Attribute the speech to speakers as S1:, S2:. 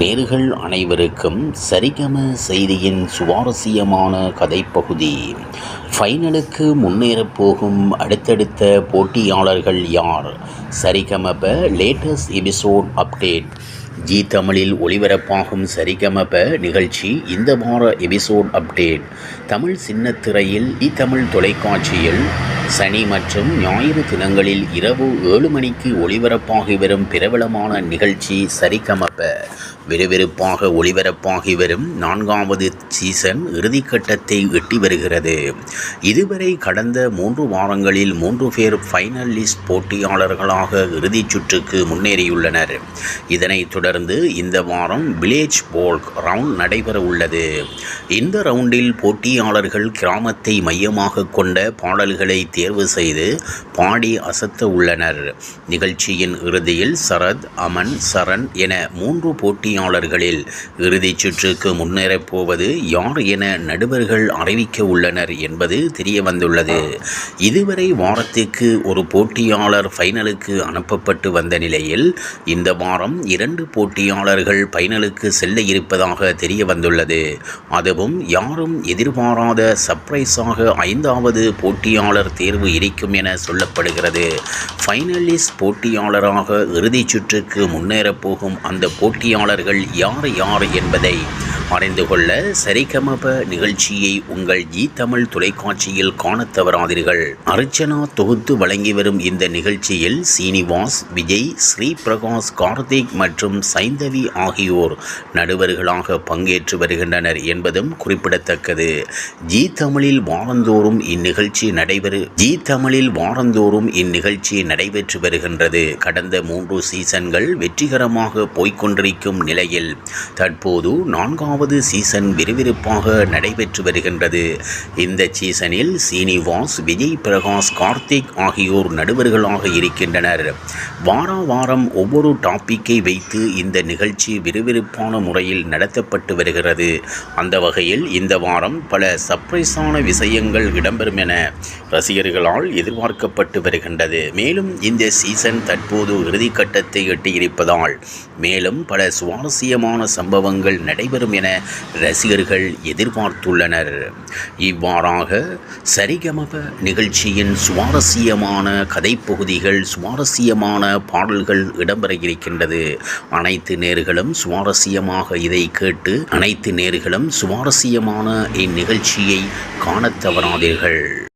S1: நேர்கள் அனைவருக்கும் சரிகம செய்தியின் சுவாரஸ்யமான கதைப்பகுதி. ஃபைனலுக்கு முன்னேறப் போகும் அடுத்தடுத்த போட்டியாளர்கள் யார்? Saregamapa latest episode update. Zee தமிழில் ஒளிபரப்பாகும் சரிகமப நிகழ்ச்சி இந்த வார எபிசோட் அப்டேட். தமிழ் சின்னத்திரையில் இ தமிழ் தொலைக்காட்சியில் சனி மற்றும் ஞாயிறு தினங்களில் இரவு ஏழு மணிக்கு ஒளிபரப்பாகி வரும் பிரபலமான நிகழ்ச்சி சரிகமப்ப விறுவிறுப்பாக ஒளிபரப்பாகி வரும் நான்காவது சீசன் இறுதிக்கட்டத்தை எட்டி வருகிறது. இதுவரை கடந்த மூன்று வாரங்களில் மூன்று பேர் ஃபைனலிஸ்ட் போட்டியாளர்களாக இறுதிச் சுற்றுக்கு முன்னேறியுள்ளனர். இதனைத் தொடர்ந்து இந்த வாரம் வில்லேஜ் போல்க் ரவுண்ட் நடைபெற உள்ளது. இந்த ரவுண்டில் போட்டியாளர்கள் கிராமத்தை மையமாக கொண்ட பாடல்களை தேர்வு செய்து பாடி அசத்த உள்ளனர். நிகழ்ச்சியின் இறுதியில் சரத் அமன் சரண் என மூன்று போட்டியாளர்களில் இறுதிச் சுற்றுக்கு முன்னேறப் போவது யார் என நடுவர்கள் அறிவிக்க உள்ளனர் என்பது தெரிய வந்துள்ளது இதுவரை வாரத்திற்கு ஒரு போட்டியாளர் ஃபைனலுக்கு அனுப்பப்பட்டு வந்த நிலையில் இந்த வாரம் இரண்டு போட்டியாளர்கள் ஃபைனலுக்கு செல்ல இருப்பதாக தெரிய வந்துள்ளது அதுவும் யாரும் எதிர்பாராத சர்ப்ரைஸாக ஐந்தாவது போட்டியாளர் தேர்வு இருக்கும் என சொல்லப்படுகிறது. ஃபைனலிஸ்ட் போட்டியாளராக இறுதிச் சுற்றுக்கு முன்னேறப் போகும் அந்த போட்டியாளர்கள் யார் யார் என்பதை அறிந்து கொள்ள சரிகமப நிகழ்ச்சியை உங்கள் ஜி தமிழ் தொலைக்காட்சியில் காண தவறாதீர்கள். அர்ச்சனா தொகுத்து வழங்கி வரும் இந்த நிகழ்ச்சியில் சீனிவாஸ் விஜய் ஸ்ரீ பிரகாஷ் கார்த்திக் மற்றும் சைந்தவி ஆகியோர் நடுவர்களாக பங்கேற்று வருகின்றனர் என்பதும் குறிப்பிடத்தக்கது. ஜி தமிழில் வாரந்தோறும் இந்நிகழ்ச்சி நடைபெறு ஜி தமிழில் வாரந்தோறும் இந்நிகழ்ச்சி நடைபெற்று வருகின்றது. கடந்த மூன்று சீசன்கள் வெற்றிகரமாக போய்கொண்டிருக்கும் நிலையில் தற்போது நான்காவது சீசன் விறுவிறுப்பாக நடைபெற்று வருகின்றது. இந்த சீசனில் சீனிவாஸ் விஜய் பிரகாஷ் கார்த்திக் ஆகியோர் நடுவர்களாக இருக்கின்றனர். வார வாரம் ஒவ்வொரு டாப்பிக்கை வைத்து இந்த நிகழ்ச்சி விறுவிறுப்பான முறையில் நடத்தப்பட்டு வருகிறது. அந்த வகையில் இந்த வாரம் பல சர்ப்ரைஸான விஷயங்கள் இடம்பெறும் என ரசிகர்களால் எதிர்பார்க்கப்பட்டு வருகின்றது. மேலும் இந்த சீசன் தற்போது இறுதிக்கட்டத்தை எட்டியிருப்பதால் மேலும் பல சுவாரஸ்யமான சம்பவங்கள் நடைபெறும் என ரசிகர்கள் எதிர்பார்த்துள்ளனர். இவ்வாறாக சரிகமப நிகழ்ச்சியின் சுவாரஸ்யமான கதைப்பகுதிகள் சுவாரஸ்யமான பாடல்கள் இடம்பெற இருக்கின்றது. அனைத்து நேர்களும் சுவாரஸ்யமாக இதை கேட்டு அனைத்து நேர்களும் சுவாரஸ்யமான இந்நிகழ்ச்சியை காணத் தவறாதீர்கள்.